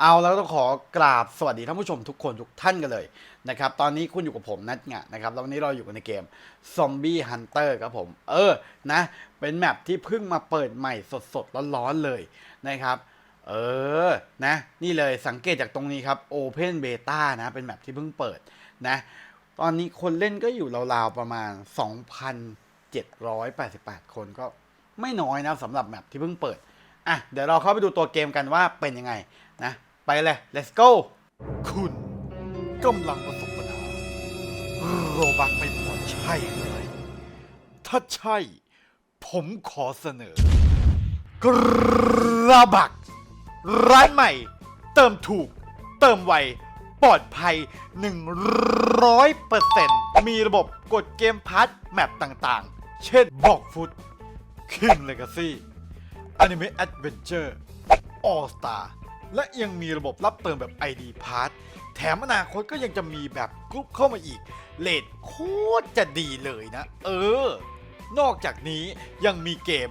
เอาแล้วต้องขอกราบสวัสดีท่านผู้ชมทุกคนทุกท่านกันเลยนะครับตอนนี้คุณอยู่กับผมนัทงะนะครับแล้ววันนี้เราอยู่กันในเกม Zombie Hunter ครับผม เออนะ เป็นแมปที่เพิ่งมาเปิดใหม่สดๆร้อนๆเลยนะครับเออนะ นี่เลยสังเกตจากตรงนี้ครับ Open Beta นะเป็นแมปที่เพิ่งเปิดนะ ตอนนี้คนเล่นก็อยู่ราวๆประมาณ 2,788 คนก็ไม่น้อยนะสำหรับแมปที่เพิ่งเปิดอะเดี๋ยวเราเข้าไปดูตัวเกมกันว่าเป็นยังไงนะ ไปเลย let's go คุณกำลังประสบปัญหาโรบักไม่พอใช่เลยถ้าใช่ ผมขอเสนอ กระบัก ร้านใหม่ เติมถูก เติมไว ปลอดภัย 100%มีระบบกดเกมพาร์ทแมปต่างๆ เช่นบอกฟุต King Legacy Anime Adventure All Star และยังมีระบบรับเติมแบบ ID Pass แถมอนาคตก็ยังจะมีแบบกรุ๊ปเข้ามาอีก เลทโคตรจะดีเลยนะ เออ นอกจากนี้ยังมีเกม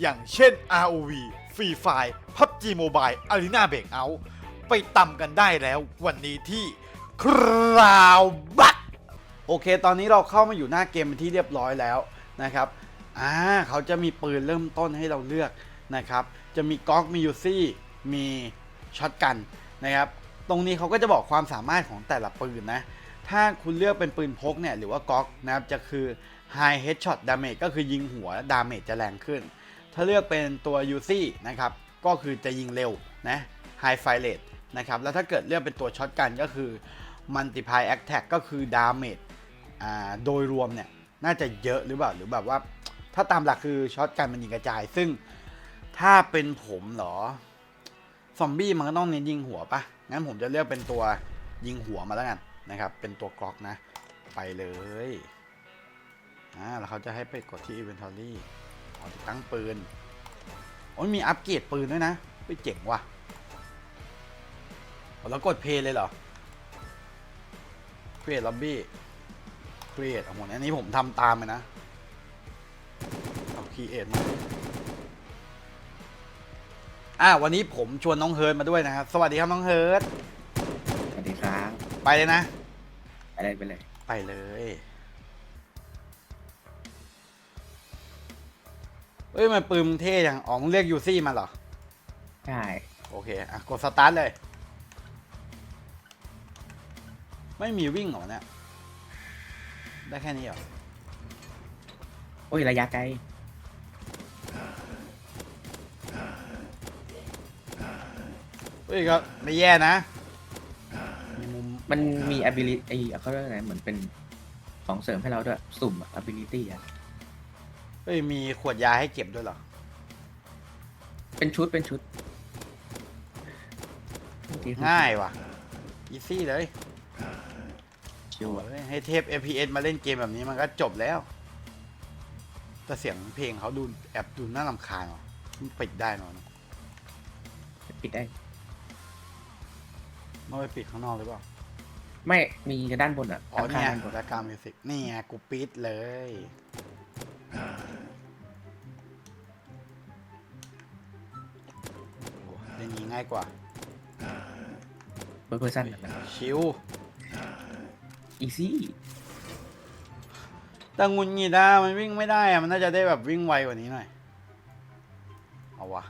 อย่างเช่น ROV Free Fire PUBG Mobile Arena Breakout ไปตำกันได้แล้ววันนี้ที่คราวบักโอเค ตอนนี้เราเข้ามาอยู่หน้าเกมเป็นที่เรียบร้อยแล้วนะครับอ่าเขาจะมีปืนเริ่มต้นให้เราเลือกนะครับ จะมีก๊อกมียูซี่ มี ช็อตกันนะครับตรงนี้เขาก็จะบอกความสามารถของแต่ละปืนนะถ้าคุณเลือกเป็นปืนพกเนี่ยหรือว่าก๊อกนะครับจะคือ High Headshot Damage ก็คือยิงหัวดาเมจจะแรงขึ้น ถ้าเลือกเป็นตัวยูซี่นะครับก็คือจะยิงเร็วนะ High Fire Rate นะครับแล้วถ้าเกิดเลือกเป็นตัวช็อตกันก็คือ Multiply Attack ก็คือดาเมจอ่าโดยรวมเนี่ยน่าจะเยอะหรือเปล่าหรือแบบว่า ถ้าตามหลักคือช็อตกันมันยิงกระจาย ซึ่งถ้าเป็นผมเหรอ ซอมบี้มันก็ต้องเน้นยิงหัวปะงั้นผมจะเลือกเป็นตัวยิงหัวมาแล้วกันนะครับ เป็นตัวกล็อกนะ ไปเลยอ่าแล้วเขาจะให้ไปกดที่ Inventory ขอติดตั้งปืนโอ้ยมีอัปเกรดปืนด้วยนะไปเจ๋งว่ะแล้วกดเพย์เลยเหรอ Create Lobby Create โอ้โหอันนี้ผมทำตามเลยนะเอา Create มา อ่าวันนี้ผมชวนน้องเฮิร์ตมาด้วยนะครับ สวัสดีครับน้องเฮิร์ตสวัสดีครับไปเลยนะ ไปเลยไปเลย ไปเลยเฮ้ยมันปืนมึงเท่ยังอ๋อมึงเรียกยูซี่มาเหรอ ใช่ โอเค อะ กดสตาร์ทเลย ไม่มีวิ่งเหรอเนี่ย ได้แค่นี้เหรอ โอ้ย ระยะไกล เฮ้ยก็ไม่แย่นะมีมุมมันมี ability ไอ้เขาเรียกอะไรเหมือนเป็นของเสริมให้เราด้วย สุ่มอะ ability อะเฮ้ยมีขวดยาให้เก็บด้วยเหรอเป็นชุดเป็นชุดง่ายว่ะอีซี่เลยชิวอะโอ้ยให้เทพ FPS มาเล่นเกมแบบนี้มันก็จบแล้ว แต่เสียงเพลงเขาดูแอบดูน่ารำคาญว่ะมันปิดได้เนอะปิดได้ ไม่ไปปิดข้างนอกหรือเปล่า ไม่มีด้านบนอะอ๋อเนี่ยด้านบนรายการมิวสิกนี่ไงกูปิดเลย โอ้เล่นนี้ง่ายกว่า เบอร์เพอร์ซันชิว อีซี่แต่งุนงีดามันวิ่งไม่ได้อะมันน่าจะได้แบบวิ่งไวกว่านี้หน่อย เอาวะ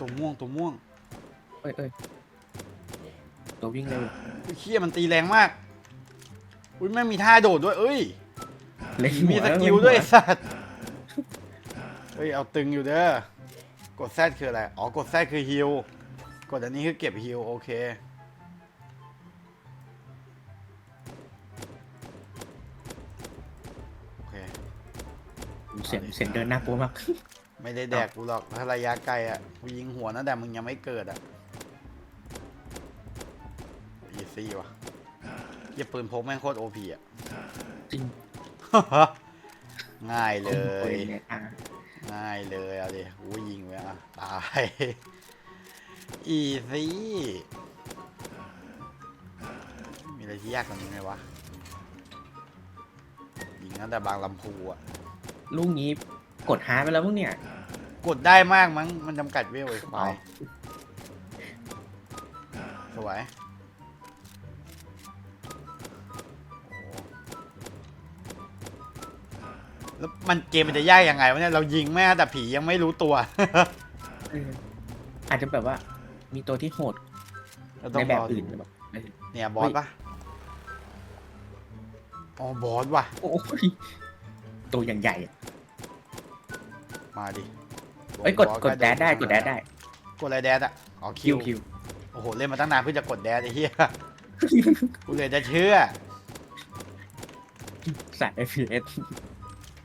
ตัวม่วงตัวม่วงเอ้ยเอ้ยตัววิ่งเร็วอุ้ยเคียมันตีแรงมาก อุ้ยแม่งมีท่าโดดด้วยเอ้ย เล่นมีหัสเล่นกิลหัด้วยไอ้สัตว์ เฮ้ย เอาตึงอยู่เด้อ กดแซดคืออะไร อ๋อ กดแซดคือฮิลกดอันนี้คือเก็บฮิลโอเค โอเค เสียงเสียงเดินน่ากลัวมาก ไม่ได้แดกกูหรอกถ้าระยะไกลอะกูยิงหัวนะแต่มึงยังไม่เกิดอะอีซี่ว่ะเยี่ยปืนพกแม่งโคตรโอพีอะจริงง่ายเลโอ้ยเนี่ยอะง่ายเลยเอาดิกูยิงไปอะตายอีซี่มีอะไรที่ยากกว่านี้ไหมวะยิงตั้งแต่บางลำพูอะลูกนี้ กดหาไปแล้วมั้งเนี่ย กดได้มากมั้ง มันจำกัดเวลไอ้ควายสวยโอ้แล้วมันเกมมันจะยากยังไงวะเนี่ย เรายิงแม่แต่ผียังไม่รู้ตัวเอออาจจะแบบว่ามีตัวที่โหดเราต้อในงแบบรออื่นดูหรือเปล่าเออเนี่ยบอสปะอ๋อบอสว่ะโอ้ยตัวอย่างใหญ่อะ มาดิเอ้ยกดบอสกดแดดได้กดแดดได้กดอะไรแดดอะอ๋อคิคิววคิวโอ้โหเล่นมาตั้งนานเพื่อจะกดแดดไอ้เหี้ยกูเลยจะเชื่อใส่ FPS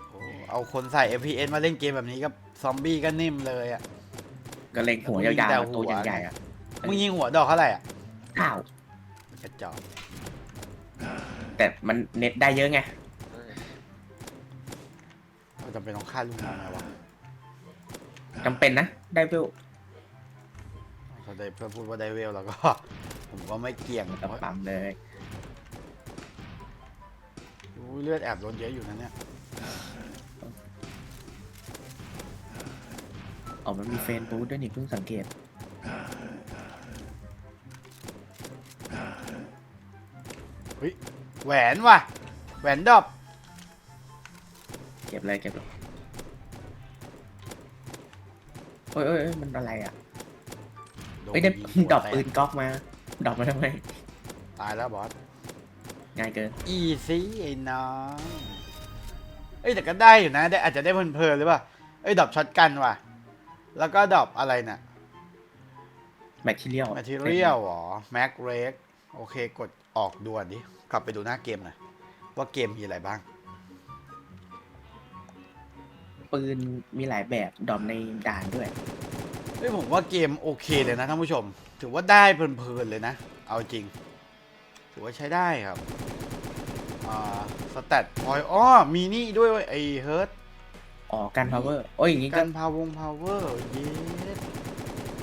โอ้เอาคนใส่ FPS มาเล่นเกมแบบนี้กับซอมบี้ก็นิ่มเลยอะก็เล็งหัวยาวๆตัวใหญ่ๆอะมึงยิงหัวดอกเท่าไหร่อะอ้าวกระจอกแต่มันเน็ตได้เยอะไง เราจำเป็นต้องฆ่าลูกน้องไงวะ จำเป็นนะ ได้เวลเขาได้เพื่อพูดว่าได้เวลแล้วก็ ผมก็ไม่เกี่ยงกระปั๊มเลยอู้เลือดแอบล้นเยอะอยู่นะเนี่ยออกมันมีเฟนบูธด้วยนี่เพิ่งสังเกตแหวนว่ะ แหวนดอบ เก็บเลยเก็บเลย โอ้ยโอ้ยโอ้ยมันอะไรอะโนเอ้ยได้ยิงหัวดอกแตกปืนก๊อกมาดอกมาทำไมตายแล้วบอส ง่ายเกิน อีซี่ไอ้น้องเอ้ยแต่ก็ได้อยู่นะ ได้อาจจะได้เพลินๆหรือเปล่าเอ้ยดอบช็อตกันว่ะ แล้วก็ดอบอะไรน่ะแมทเทียลแมทเทียลหรอแม็กเรกโอเคกดออกด่วนดิ กลับไปดูหน้าเกมหน่อยว่าเกมมีอะไรบ้าง ปืนมีหลายแบบดอกในด่านด้วย เฮ้ยผมว่าเกมโอเคเลยนะท่านผู้ชม ถือว่าได้เพลินๆเลยนะ เอาจริง ถือว่าใช้ได้ครับ อ่า สแตทพอยอ้อมีนี่ด้วยเว้ยไอเฮิร์ตอ๋อกันพาวเวอร์โอ้ยอย่างงี้ก็กันพาวงพาวเวอร์เยส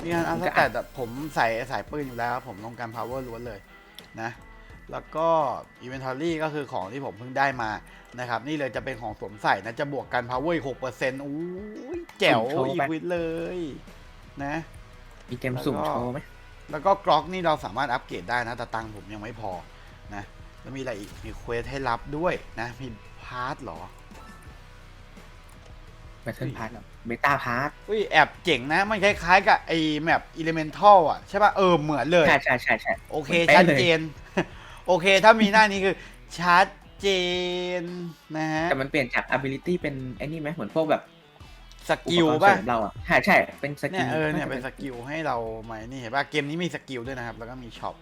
มีงานอัพมันสก็แตทอะผมใส่สายปืนอยู่แล้วผมต้องการพาวเวอร์ล้วนเลยนะ แล้วก็อินเวนทอรี่ก็คือของที่ผมเพิ่งได้มานะครับ นี่เลยจะเป็นของสวมใส่นะ จะบวกกันพาวเวอร์อีกหกเปอร์เซ็นต์อู้ยแจ๋วอีกวิทเลย นะ มีเกมสุ่มแล้วก็โชว์ไหมแล้วก็กรอกนี่เราสามารถอัปเกรดได้นะ แต่ตังค์ผมยังไม่พอนะ แล้วมีอะไรอีก มีเควสให้รับด้วยนะ มีพาร์ทเหรอ แบทเทิลพาร์ทเบต้าพาร์ทอุ้ยแอบเจ๋งนะ มันคล้ายๆกับไอ้แมปอิเลเมนทัลอะ ใช่ป่ะ เออ เหมือนเลย ใช่ใช่ใช่ใช่ โอเค มันเป๊ะชัดเลย เจน โอเค ถ้ามีหน้านี้คือชัดเจนนะฮะ แต่มันเปลี่ยนจาก ability เป็นไอ้นี่ไหมเหมือนพวกแบบสอุกิปลกรณ์ป่ะเสริมเราอะใช่ใช่เป็นสกิเนี่ยลเออเนี่ยเป็นสกิลให้เราไหมนี่เห็นป่ะเกมนี้มีสกิลด้วยนะครับ แล้วก็มีช็อป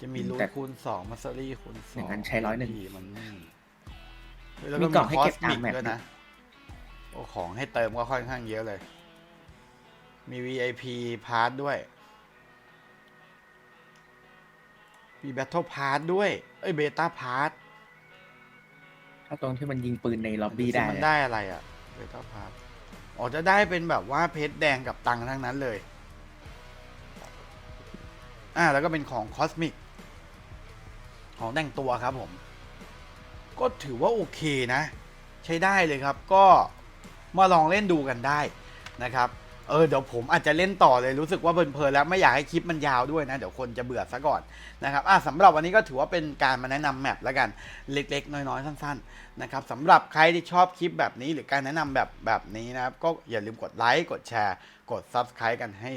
จะมีรูทคูณสองมัสเซอรี่คูณสออย่างนั้นใช้ร้อยหนึ่งมันเฮ้ยแล้วมีก็กล่มีองให้คอเก็สบตามมิกแมปด้วยนะโอ้ของให้เติมก็ค่อนข้างเยอะเลย มี VIP พาร์ทด้วย มี Battle Pass ด้วย เอ้ย Beta Pass ถ้าตรงที่มันยิงปืนในล็อบบี้ได้มันอะได้อะไรอะ Beta Pass อ๋อจะได้เป็นแบบว่าเพชรแดงกับตังค์ทั้งนั้นเลย อ่าแล้วก็เป็นของคอสมิก ของแต่งตัวครับผม ก็ถือว่าโอเคนะ ใช้ได้เลยครับ ก็มาลองเล่นดูกันได้นะครับ เออเดี๋ยวผมอาจจะเล่นต่อเลยรู้สึกว่าเพลินๆแล้วไม่อยากให้คลิปมันยาวด้วยนะ เดี๋ยวคนจะเบื่อซะก่อนนะครับอะสำหรับวันนี้ก็ถือว่าเป็นการมาแนะนำแมปแล้วกันเล็กๆ น้อยๆ สั้นๆนะครับสำหรับใครที่ชอบคลิปแบบนี้ หรือการแนะนำแบบแบบนี้นะครับก็อย่าลืมกดไลค์กดแชร์ กด Subscribe กันให้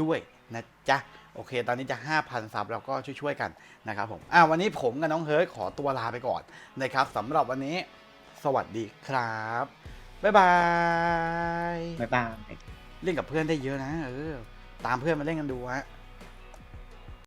ด้วยนะจ๊ะโอเค ตอนนี้จะ 5,000ซับแล้วก็ช่วยๆกันนะครับผมอะวันนี้ผมกับน้องเฮิร์ตขอตัวลาไปก่อนนะครับสำหรับวันนี้สวัสดีครับบ๊ายบายบ๊ายบาย เล่นกับเพื่อนได้เยอะนะ เออ ตามเพื่อนมาเล่นกันดูฮะ